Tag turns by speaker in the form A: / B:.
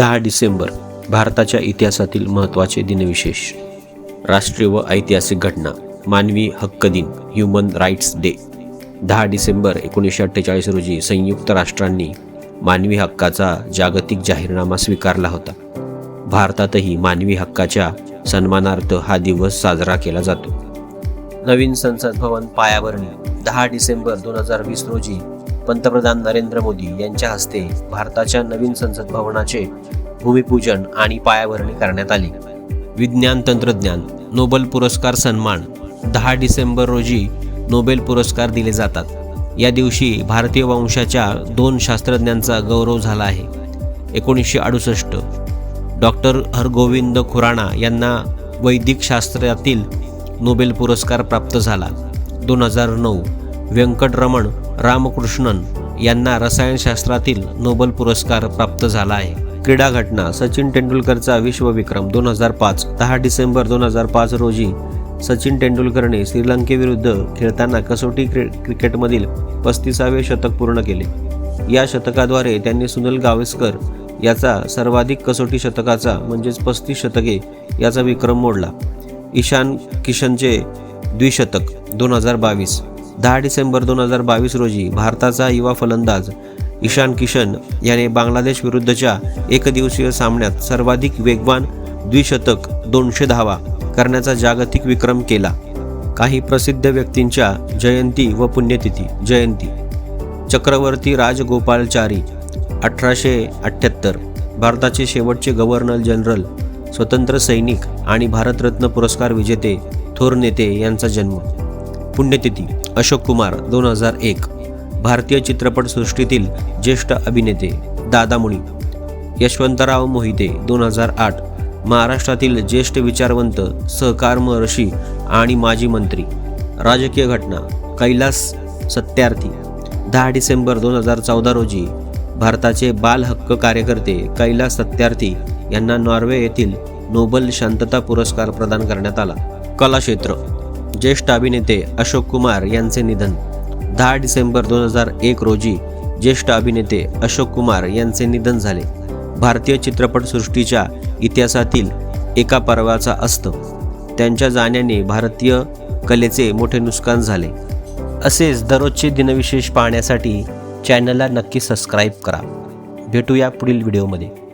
A: दहा डिसेंबर भारताच्या इतिहासातील महत्त्वाचे दिनविशेष. राष्ट्रीय व ऐतिहासिक घटना मानवी हक्क दिन ह्युमन राईट्स डे दहा डिसेंबर एकोणीसशे अठ्ठेचाळीस रोजी संयुक्त राष्ट्रांनी मानवी हक्काचा जागतिक जाहीरनामा स्वीकारला होता. भारतातही मानवी हक्काच्या सन्मानार्थ हा दिवस साजरा केला जातो. नवीन संसद भवन पायाभरणी दहा डिसेंबर दोन हजार वीस रोजी पंतप्रधान नरेंद्र मोदी यांच्या हस्ते भारताच्या नवीन संसद भवनाचे भूमिपूजन आणि पायाभरणी करण्यात आली. विज्ञान तंत्रज्ञान नोबेल पुरस्कार सन्मान दहा डिसेंबर रोजी नोबेल पुरस्कार दिले जातात. या दिवशी भारतीय वंशाच्या दोन शास्त्रज्ञांचा गौरव झाला आहे. एकोणीसशे अडुसष्ट डॉक्टर हरगोविंद खुराणा यांना वैदिक शास्त्रातील नोबेल पुरस्कार प्राप्त झाला. दोन हजार नऊ व्यंकटरमण रामकृष्णन यांना रसायनशास्त्रातील नोबेल पुरस्कार प्राप्त झाला आहे. क्रीडा घटना सचिन तेंडुलकरचा विश्वविक्रम दोन हजार पाच दहा डिसेंबर दोन हजार पाच रोजी सचिन तेंडुलकरने श्रीलंकेविरुद्ध खेळताना कसोटी क्रिकेटमधील पस्तीसावे शतक पूर्ण केले. या शतकाद्वारे त्यांनी सुनील गावस्कर याचा सर्वाधिक कसोटी शतकाचा म्हणजेच पस्तीस शतके याचा विक्रम मोडला. ईशान किशनचे द्विशतक दोन हजार बावीस. दहा डिसेंबर दोन हजार बावीस रोजी भारताचा युवा फलंदाज ईशान किशन याने बांगलादेश विरुद्धच्या एकदिवसीय सामन्यात सर्वाधिक वेगवान द्विशतक दोनशे धावा करण्याचा जागतिक विक्रम केला. काही प्रसिद्ध व्यक्तींच्या जयंती व पुण्यतिथी. जयंती. चक्रवर्ती राजगोपालचारी अठराशे अठ्ठ्याहत्तर. भारताचे शेवटचे गव्हर्नर जनरल स्वतंत्र सैनिक आणि भारतरत्न पुरस्कार विजेते थोर नेते यांचा जन्म. पुण्यतिथी अशोक कुमार दोन हजार एक. भारतीय चित्रपटसृष्टीतील ज्येष्ठ अभिनेते दादामुळी यशवंतराव मोहिते दोन हजार आठ. महाराष्ट्रातील ज्येष्ठ विचारवंत सहकारमर्षी आणि माजी मंत्री. राजकीय घटना कैलास सत्यार्थी. दहा डिसेंबर दोन हजार चौदा रोजी भारताचे बाल हक्क कार्यकर्ते कैलास सत्यार्थी यांना नॉर्वे येथील नोबल शांतता पुरस्कार प्रदान करण्यात आला. कलाक्षेत्र ज्येष्ठ अभिनेते अशोक कुमार यांचे निधन. दहा डिसेंबर दोन हजार एक रोजी ज्येष्ठ अभिनेते अशोक कुमार यांचे निधन झाले. भारतीय चित्रपटसृष्टीच्या इतिहासातील एका पर्वाचा अस्त. त्यांच्या जाण्याने भारतीय कलेचे मोठे नुकसान झाले. असेच दररोजचे दिनविशेष पाहण्यासाठी चॅनलला नक्की सबस्क्राईब करा. भेटूया पुढील व्हिडिओमध्ये.